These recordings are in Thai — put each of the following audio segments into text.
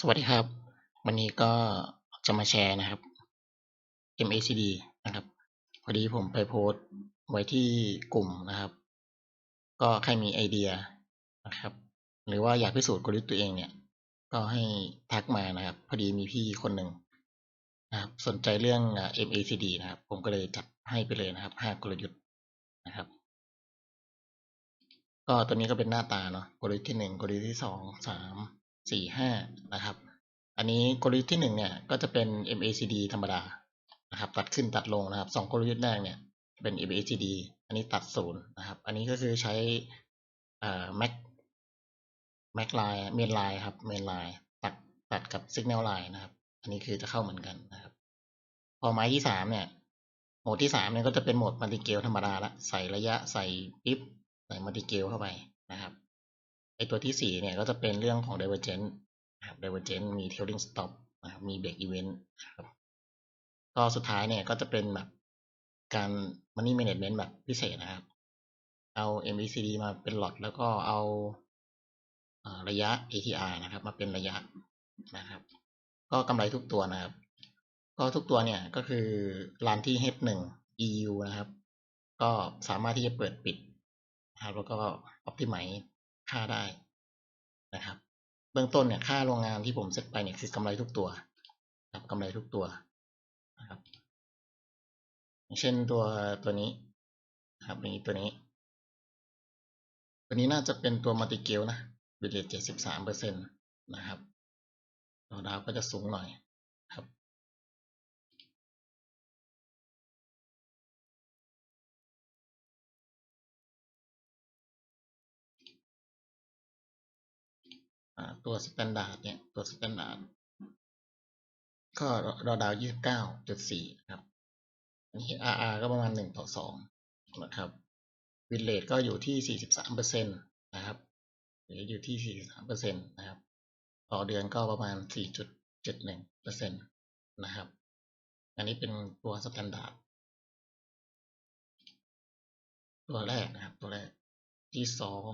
สวัสดีครับ วันนี้ก็จะมาแชร์นะครับ MACD นะครับ พอดีผมไปโพสไว้ที่กลุ่มนะครับ ก็ใครมีไอเดียนะครับ หรือว่าอยากพิสูจน์กลยุทธ์ตัวเองเนี่ย ก็ให้ทักมานะครับ พอดีมีพี่คนหนึ่งนะครับ สนใจเรื่อง MACD นะครับ ผมก็เลยจัดให้ไปเลยนะครับห้ากลยุทธ์นะครับ ก็ตัวนี้ก็เป็นหน้าตาเนาะกลยุทธ์ที่หนึ่งกลยุทธ์ที่สองสาม สี่ห้านะครับ อันนี้กลยุทธ์ที่หนึ่งเนี่ย ก็จะเป็น MACD ธรรมดานะครับตัดขึ้นตัดลงนะครับสองกลยุทธ์แรกเนี่ยเป็น MACD อันนี้ตัดศูนย์นะครับ อันนี้ก็คือใช้อ่า Mac Mac line เมนไลน์ครับเมนไลน์ตัดตัดกับ Signal line นะครับ อันนี้คือจะเข้าเหมือนกันนะครับ พอไม้ที่สามเนี่ยโหมดที่สามเนี่ยก็จะเป็นโหมดมัลติเกลธรรมดาละใส่ระยะใส่ปิ๊บใส่มัลติเกลเข้าไปนะครับ ไอตัวที่สี่เนี่ยก็จะเป็นเรื่องของ divergent นะครับ divergent มี trailing stop นะครับมี break event นะครับก็สุดท้ายเนี่ยก็จะเป็นแบบการ money management แบบพิเศษนะครับ เอา MACD มาเป็นหลอดแล้วก็เอาระยะ ATR นะครับ มาเป็นระยะนะครับ ก็กำไรทุกตัวนะครับ ก็ทุกตัวเนี่ยก็คือรันที่ H1 EU นะครับ ก็สามารถที่จะเปิดปิดนะครับแล้วก็ optimize ค่าได้นะครับ เบื้องต้นเนี่ยค่าโรงงานที่ผมเซตไปเนี่ยคือกำไรทุกตัวครับกำไรทุกตัวนะครับเช่นตัวตัวนี้ครับมีตัวนี้ ตัวนี้น่าจะเป็นตัวมัลติเกลนะบิตเรทเจ็ดสิบสามเปอร์เซ็นต์นะครับดาวดาวก็จะสูงหน่อยครับ ตัวสแตนดาร์ดเนี่ย ตัวสแตนดาร์ดก็รอดาวยี่สิบเก้าจุดสี่ครับ อันนี้ RR ก็ประมาณหนึ่งต่อสองนะครับวินเลทก็อยู่ที่สี่สิบสามเปอร์เซ็นตนะครับหรืออยู่ที่สี่สิบสามเปอร์เซ็นตนะครับ ต่อเดือนก็ประมาณสี่จุดเจ็ดหนึ่งเปอร์เซ็นตนะครับ อันนี้เป็นตัวสแตนดาร์ดตัวแรกนะครับ ตัวแรกที่สอง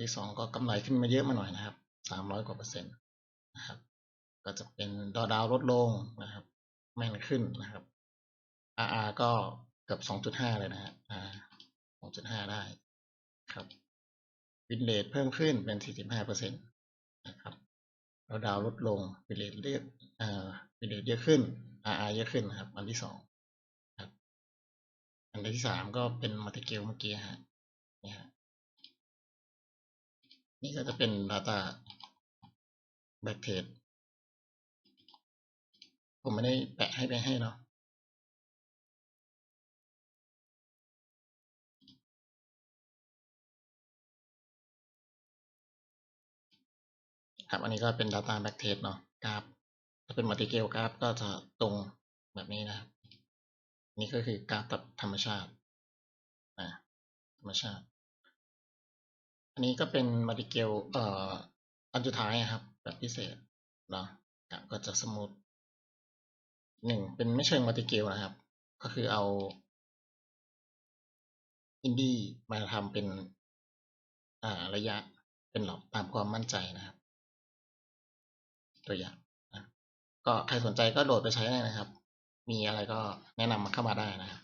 ที่สองก็กำไรขึ้นมาเยอะมาหน่อยนะครับสามร้อยกว่าเปอร์เซ็นต์นะครับ ก็จะเป็นดอดาวลดลงนะครับ แม่นขึ้นนะครับ RR ก็เกือบสองจุดห้าเลยนะฮะสองจุดห้าได้ครับวินเลทเพิ่มขึ้นเป็นสี่สิบห้าเปอร์เซ็นต์นะครับดอดาวลดลงวินเลทเรียกอ่าวินเลทเยอะขึ้น RR เยอะขึ้นนะครับ อันที่สองครับ อันที่สามก็เป็นมัลติเกลเมื่อกี้ฮะ นี่ก็จะเป็น Data Backtest ผมไม่ได้แปะให้ไปให้เนาะครับอันนี้ก็เป็น Data Backtest เนาะกราฟถ้าเป็นมัลติเกลกราฟก็จะตรงแบบนี้นะครับนี่ก็คือกราฟแบบธรรมชาตินะธรรมชาติ อันนี้ก็เป็นมัลติเกลเอ่ออันสุดท้ายครับ แบบพิเศษเนาะก็จะสมูทหนึ่งเป็นไม่เชิงมัลติเกลนะครับ ก็คือเอาอินดี้มาทำเป็นอ่าระยะเป็นหลอกตามความมั่นใจนะครับ ตัวอย่างนะก็ใครสนใจก็โหลดไปใช้ได้นะครับ มีอะไรก็แนะนำมาเข้ามาได้นะครับ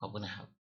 ขอบคุณนะครับ